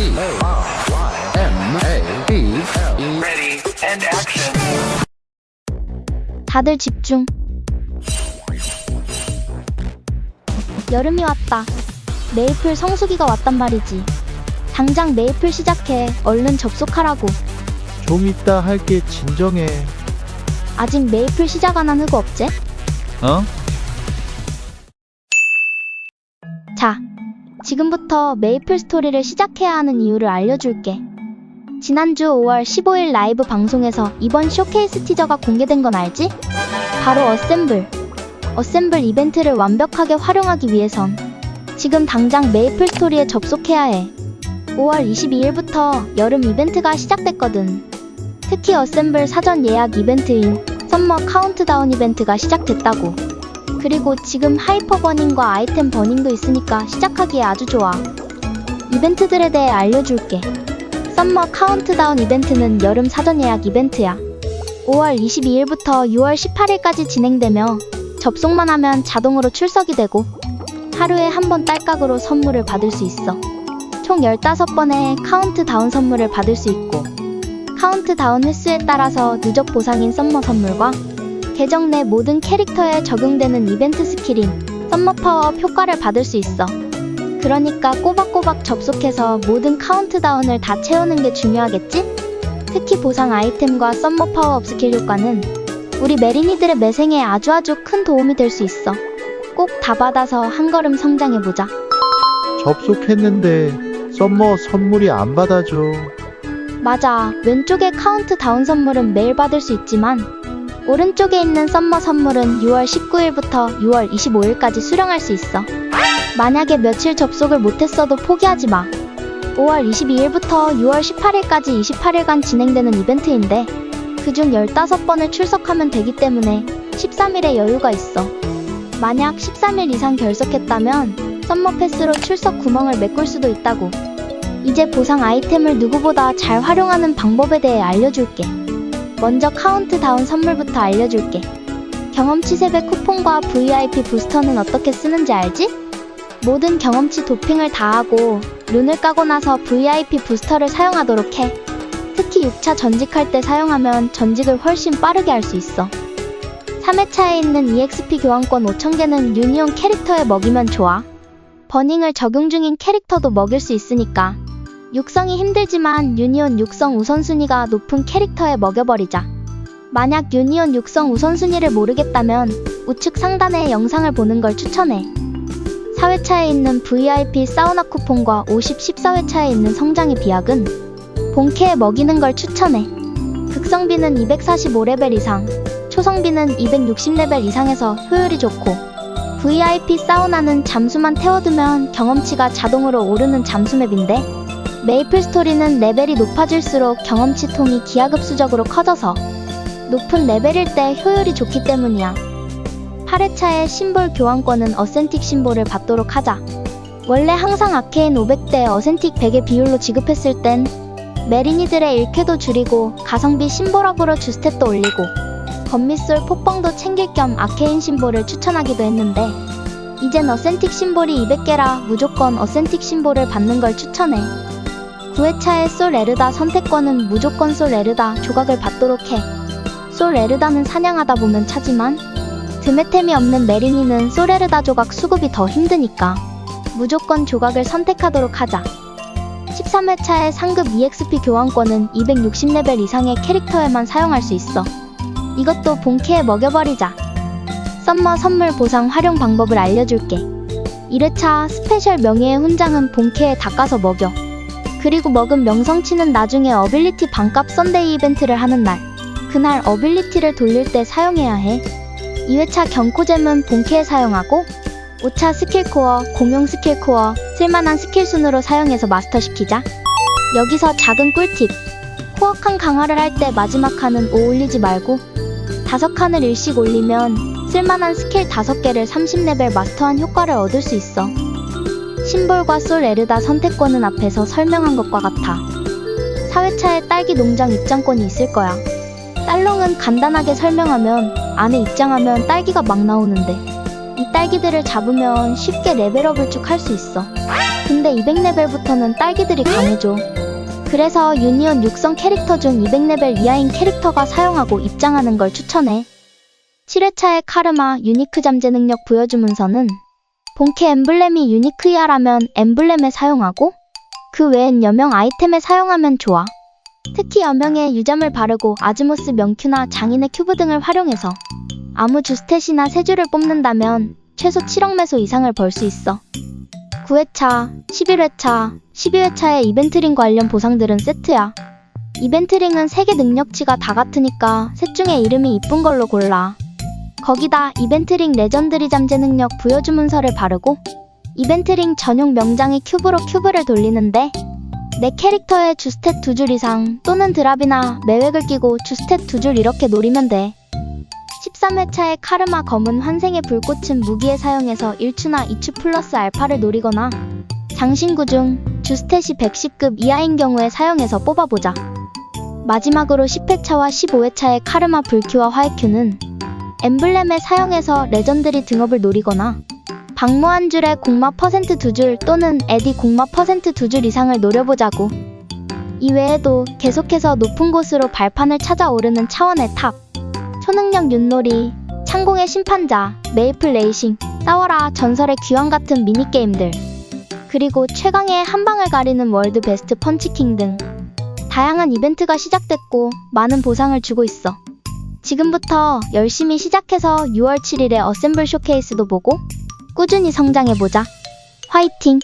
T R Y M A B L E Ready and action. 다들 집중. 여름이 왔다. 메이플 성수기가 왔단 말이지. 당장 메이플 시작해. 얼른 접속하라고. 좀 이따 할게 진정해. 아직 메이플 시작 안 한 흑우 없제? 어? 자, 지금부터 메이플 스토리를 시작해야 하는 이유를 알려줄게. 지난주 5월 15일 라이브 방송에서 이번 쇼케이스 티저가 공개된 건 알지? 바로 어셈블. 어셈블 이벤트를 완벽하게 활용하기 위해선 지금 당장 메이플 스토리에 접속해야 해. 5월 22일부터 여름 이벤트가 시작됐거든. 특히 어셈블 사전 예약 이벤트인 썸머 카운트다운 이벤트가 시작됐다고. 그리고 지금 하이퍼 버닝과 아이템 버닝도 있으니까 시작하기에 아주 좋아. 이벤트들에 대해 알려줄게. 썸머 카운트다운 이벤트는 여름 사전 예약 이벤트야. 5월 22일부터 6월 18일까지 진행되며 접속만 하면 자동으로 출석이 되고 하루에 한 번 딸깍으로 선물을 받을 수 있어. 총 15번의 카운트다운 선물을 받을 수 있고 카운트다운 횟수에 따라서 누적 보상인 썸머 선물과 계정 내 모든 캐릭터에 적용되는 이벤트 스킬인 썸머 파워업 효과를 받을 수 있어. 그러니까 꼬박꼬박 접속해서 모든 카운트다운을 다 채우는 게 중요하겠지? 특히 보상 아이템과 썸머 파워업 스킬 효과는 우리 메리니들의 매생에 아주 아주 큰 도움이 될 수 있어. 꼭 다 받아서 한 걸음 성장해보자. 접속했는데 썸머 선물이 안 받아줘. 맞아. 왼쪽의 카운트다운 선물은 매일 받을 수 있지만 오른쪽에 있는 썸머 선물은 6월 19일부터 6월 25일까지 수령할 수 있어. 만약에 며칠 접속을 못했어도 포기하지 마. 5월 22일부터 6월 18일까지 28일간 진행되는 이벤트인데 그중 15번을 출석하면 되기 때문에 13일의 여유가 있어. 만약 13일 이상 결석했다면 썸머 패스로 출석 구멍을 메꿀 수도 있다고. 이제 보상 아이템을 누구보다 잘 활용하는 방법에 대해 알려줄게. 먼저 카운트다운 선물부터 알려줄게. 경험치 3배 쿠폰과 VIP 부스터는 어떻게 쓰는지 알지? 모든 경험치 도핑을 다 하고 룬을 까고 나서 VIP 부스터를 사용하도록 해. 특히 6차 전직할 때 사용하면 전직을 훨씬 빠르게 할 수 있어. 3회차에 있는 EXP 교환권 5,000개는 유니온 캐릭터에 먹이면 좋아. 버닝을 적용 중인 캐릭터도 먹일 수 있으니까. 육성이 힘들지만 유니온 육성 우선순위가 높은 캐릭터에 먹여버리자. 만약 유니온 육성 우선순위를 모르겠다면 우측 상단의 영상을 보는 걸 추천해. 4회차에 있는 VIP 사우나 쿠폰과 50, 14회차에 있는 성장의 비약은 본캐에 먹이는 걸 추천해. 극성비는 245레벨 이상, 초성비는 260레벨 이상에서 효율이 좋고, VIP 사우나는 잠수만 태워두면 경험치가 자동으로 오르는 잠수맵인데, 메이플 스토리는 레벨이 높아질수록 경험치 통이 기하급수적으로 커져서 높은 레벨일 때 효율이 좋기 때문이야. 8회차의 심볼 교환권은 어센틱 심볼을 받도록 하자. 원래 항상 아케인 500대 어센틱 100의 비율로 지급했을 땐 메리니들의 일쾌도 줄이고 가성비 심볼업으로 주스탯도 올리고 건미솔 폭뻥도 챙길 겸 아케인 심볼을 추천하기도 했는데 이젠 어센틱 심볼이 200개라 무조건 어센틱 심볼을 받는 걸 추천해. 9회차의 솔 에르다 선택권은 무조건 솔 에르다 조각을 받도록 해. 솔 에르다는 사냥하다 보면 차지만 드메템이 없는 메리니는 솔 에르다 조각 수급이 더 힘드니까 무조건 조각을 선택하도록 하자. 13회차의 상급 EXP 교환권은 260레벨 이상의 캐릭터에만 사용할 수 있어. 이것도 본캐에 먹여버리자. 썸머 선물 보상 활용 방법을 알려줄게. 1회차 스페셜 명예의 훈장은 본캐에 닦아서 먹여. 그리고 먹은 명성치는 나중에 어빌리티 반값 썬데이 이벤트를 하는 날. 그날 어빌리티를 돌릴 때 사용해야 해. 2회차 경코잼은 본캐에 사용하고 5차 스킬코어, 공용 스킬코어, 쓸만한 스킬 순으로 사용해서 마스터시키자. 여기서 작은 꿀팁. 코어 칸 강화를 할 때 마지막 칸은 5 올리지 말고 다섯 칸을 일씩 올리면 쓸만한 스킬 5개를 30레벨 마스터한 효과를 얻을 수 있어. 심볼과 솔 에르다 선택권은 앞에서 설명한 것과 같아. 4회차에 딸기 농장 입장권이 있을 거야. 딸롱은 간단하게 설명하면 안에 입장하면 딸기가 막 나오는데 이 딸기들을 잡으면 쉽게 레벨업을 쭉 할 수 있어. 근데 200레벨부터는 딸기들이 강해져. 그래서 유니온 육성 캐릭터 중 200레벨 이하인 캐릭터가 사용하고 입장하는 걸 추천해. 7회차의 카르마 유니크 잠재 능력 보여주문서는 본캐 엠블렘이 유니크이하라면 엠블렘에 사용하고 그 외엔 여명 아이템에 사용하면 좋아. 특히 여명에 유잠을 바르고 아즈모스 명큐나 장인의 큐브 등을 활용해서 아무 주스탯이나 세주를 뽑는다면 최소 7억 매소 이상을 벌 수 있어. 9회차, 11회차, 12회차의 이벤트링 관련 보상들은 세트야. 이벤트링은 3개 능력치가 다 같으니까 셋 중에 이름이 이쁜 걸로 골라. 거기다 이벤트링 레전드리 잠재 능력 부여 주문서를 바르고 이벤트링 전용 명장의 큐브로 큐브를 돌리는데 내 캐릭터의 주스탯 두 줄 이상 또는 드랍이나 매획을 끼고 주스탯 두 줄 이렇게 노리면 돼. 13회차의 카르마 검은 환생의 불꽃은 무기에 사용해서 1추나 2추 플러스 알파를 노리거나 장신구 중 주스탯이 110급 이하인 경우에 사용해서 뽑아보자. 마지막으로 10회차와 15회차의 카르마 불큐와 화해큐는 엠블렘에 사용해서 레전드리 등업을 노리거나 방무 한 줄에 공마 퍼센트 두 줄 또는 에디 공마 퍼센트 두 줄 이상을 노려보자고. 이 외에도 계속해서 높은 곳으로 발판을 찾아 오르는 차원의 탑, 초능력 윷놀이, 창공의 심판자, 메이플 레이싱, 싸워라 전설의 귀환 같은 미니게임들, 그리고 최강의 한 방을 가리는 월드 베스트 펀치킹 등 다양한 이벤트가 시작됐고 많은 보상을 주고 있어. 지금부터 열심히 시작해서 6월 7일에 어셈블 쇼케이스도 보고 꾸준히 성장해보자. 화이팅!